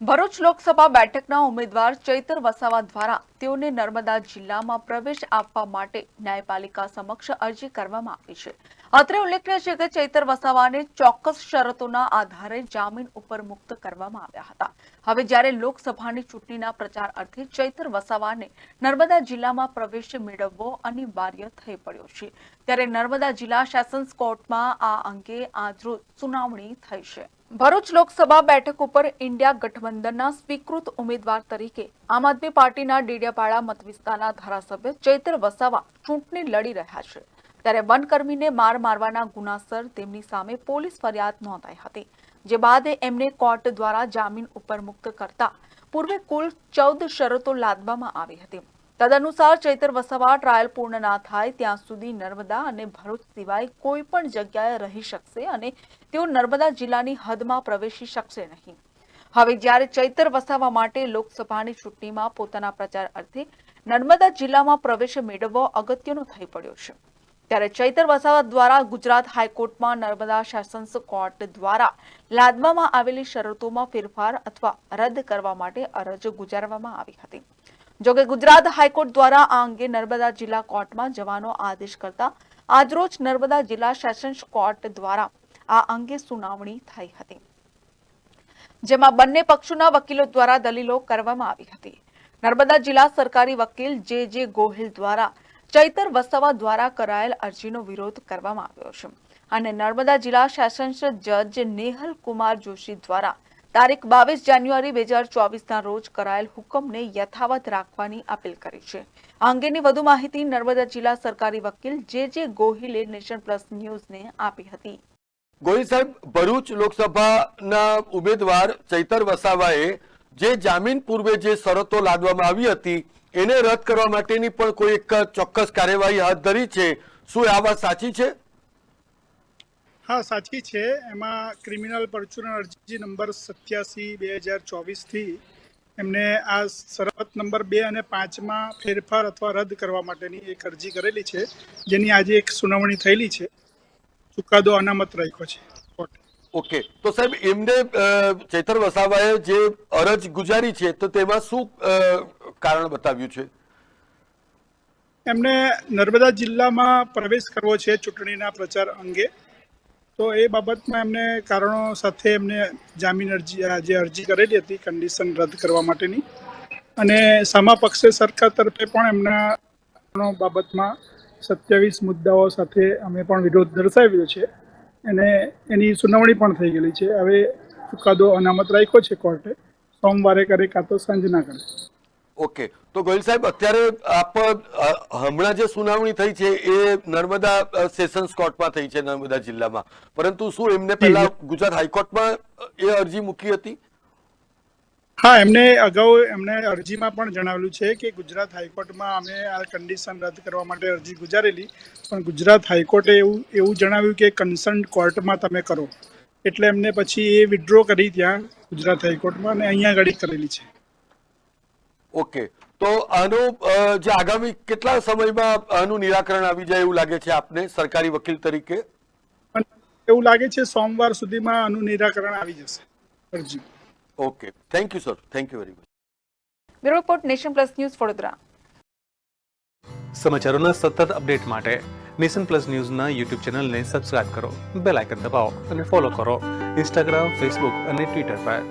ભરૂચ લોકસભા બેઠકના ઉમેદવાર ચૈતર વસાવા દ્વારા તેઓને નર્મદા જિલ્લામાં પ્રવેશ આપવા માટે ન્યાયપાલિકા સમક્ષ અરજી કરવામાં આવી છે. અત્રે ઉલ્લેખનીય છે કે ચૈતર વસાવાને ચોક્કસ શરતોના આધારે જામીન ઉપર મુક્ત કરવામાં આવ્યા હતા. હવે જ્યારે લોકસભાની ચૂંટણીના પ્રચાર અર્થે ચૈતર વસાવાને નર્મદા જિલ્લામાં પ્રવેશ મેળવવો અનિવાર્ય થઈ પડ્યો છે, ત્યારે નર્મદા જિલ્લા સેશન્સ કોર્ટમાં આ અંગે આજરોજ સુનાવણી થઈ છે. ભરૂચ લોકસભા બેઠક ઉપર ઇન્ડિયા ગઠબંધનના સ્વીકૃત ઉમેદવાર તરીકે આમ આદમી પાર્ટીના ડેડિયાપાડા મત વિસ્તારના ધારાસભ્ય ચૈતર વસાવા ચૂંટણી લડી રહ્યા છે. ત્યારે વનકર્મીને માર મારવાના ગુનાસર તેમની સામે પોલીસ ફરિયાદ નોંધાઈ હતી, જે બાદ એમને કોર્ટ દ્વારા જામીન ઉપર મુક્ત કરતા પૂર્વે કુલ ચૌદ શરતો લાદવામાં આવી હતી. તદનુસાર ચૈતર વસાવા ટ્રાયલ પૂર્ણ ના થાય ત્યાં સુધી નર્મદા અને ભરૂચ સિવાય કોઈ પણ જગ્યાએ રહી શકશે અને તેઓ નર્મદા જિલ્લાની હદમાં પ્રવેશી શકશે નહીં. હવે જ્યારે ચૈતર વસાવા માટે લોકસભાની ચૂંટણીમાં પોતાના પ્રચાર અર્થે નર્મદા જિલ્લામાં પ્રવેશ મેળવવો અગત્યનો થઈ પડ્યો છે. ત્યારે ચૈતર વસાવા દ્વારા ગુજરાત હાઈકોર્ટમાં નર્મદા સેશન્સ કોર્ટ દ્વારા લાદવામાં આવેલી શરતોમાં ફેરફાર અથવા રદ કરવા માટે અરજ ગુજારવામાં આવી હતી. જોકે ગુજરાત હાઈકોર્ટ દ્વારા આ અંગે નર્મદા જિલ્લા કોર્ટમાં જવાનો આદેશ કરતા આજરોજ નર્મદા જિલ્લા સેશન્સ કોર્ટ દ્વારા આ અંગે સુનાવણી થઈ હતી. જેમાં બંને પક્ષોના વકીલો દ્વારા દલીલો કરવામાં આવી હતી. નર્મદા જિલ્લા સરકારી વકીલ જે જે ગોહિલ દ્વારા ચૈતર વસાવા દ્વારા કરાયેલ અરજીનો વિરોધ કરવામાં આવ્યો છે. અને નર્મદા જિલ્લા સેશન્સ જજ નેહલ કુમાર જોશી દ્વારા તારીખ બાવીસ જાન્યુઆરી બે હજાર ચોવીસના રોજ કરાયેલ હુકમને યથાવત રાખવાની અપીલ કરી છે. આ અંગેની વધુ માહિતી નર્મદા જિલ્લા સરકારી વકીલ જે જે ગોહિલે નેશન પ્લસ ન્યૂઝને આપી હતી. ગોહિલ સાહેબ, ભરૂચ લોકસભાના ઉમેદવાર ચૈતર વસાવાએ જે જામીન પૂર્વે જે શરતો લાદવામાં આવી હતી, એને રદ કરવા માટેની પણ કોઈ એક ચોક્કસ કાર્યવાહી હાથ ધરી છે. શું આ વાત સાચી છે? હા સાચી છે. એમાં ક્રિમિનલ પરચુરણ અરજી નંબર સત્યાસી બે હજાર ચોવીસથી એમને આ શરત નંબર બે અને પાંચમાં ફેરફાર અથવા રદ કરવા માટેની એક અરજી કરેલી છે જેની આજે એક સુનાવણી થયેલી છે. ચુકાદો અનામત રાખ્યો છે ઓકે. તો સાહેબ એમને ચેતર વસાવાએ જે અરજ ગુજારી છે તો તેમાં શું કારણ બતાવ્યું છે? એમને નર્મદા જિલ્લામાં પ્રવેશ કરવો છે ચૂંટણીના પ્રચાર અંગે. તો એ બાબતમાં એમને કારણો સાથે એમને જામીન અરજી જે અરજી કરેલી હતી કન્ડિશન રદ કરવા માટેની. અને સામા પક્ષે સરકાર તરફે પણ એમના બાબતમાં સત્યાવીસ મુદ્દાઓ સાથે અમે પણ વિરોધ દર્શાવ્યો છે. અને એની સુનાવણી પણ થઈ ગયેલી છે. હવે ચુકાદો અનામત રાખ્યો છે કોર્ટે. સોમવારે કરે કાં તો સાંજના કરે. ઓકે. તો ગોહિલ સાહેબ અત્યારે આપ હમણાં જે સુનાવણી થઈ છે એ નર્મદા સેશન્સ કોર્ટમાં થઈ છે નર્મદા જિલ્લામાં. પરંતુ શું એમને પહેલા ગુજરાત હાઈકોર્ટમાં એ અરજી મૂકી હતી? હા એમને અગાઉ એમને અરજીમાં પણ જણાવેલું છે કે ગુજરાત હાઈકોર્ટમાં અમે આ કન્ડિશન રદ કરવા માટે અરજી ગુજારેલી. પણ ગુજરાત હાઈકોર્ટે એવું એવું જણાવ્યું કે કન્સર્ન કોર્ટમાં તમે કરો. એટલે એમને પછી એ વિડ્રો કરી ત્યાં ગુજરાત હાઈકોર્ટમાં અને અહીંયા આગળ કરેલી છે. ઓકે. તો આનું જે આગામી કેટલા સમયમાં આનું નિરાકરણ આવી જાય એવું લાગે છે આપને સરકારી વકીલ તરીકે? એવું લાગે છે સોમવાર સુધીમાં આનું નિરાકરણ આવી જશે. અરજી. Okay. Thank you sir thank you very much bureau report nation plus news Vadodara. સમાચારોના સતત અપડેટ માટે નેશન પ્લસ ન્યૂઝના યુટ્યુબ ચેનલને સબસ્ક્રાઇબ કરો બેલ આઇકન દબાવો અને ફોલો કરો. ઇન્સ્ટાગ્રામ ફેસબુક અને ટ્વિટર પર.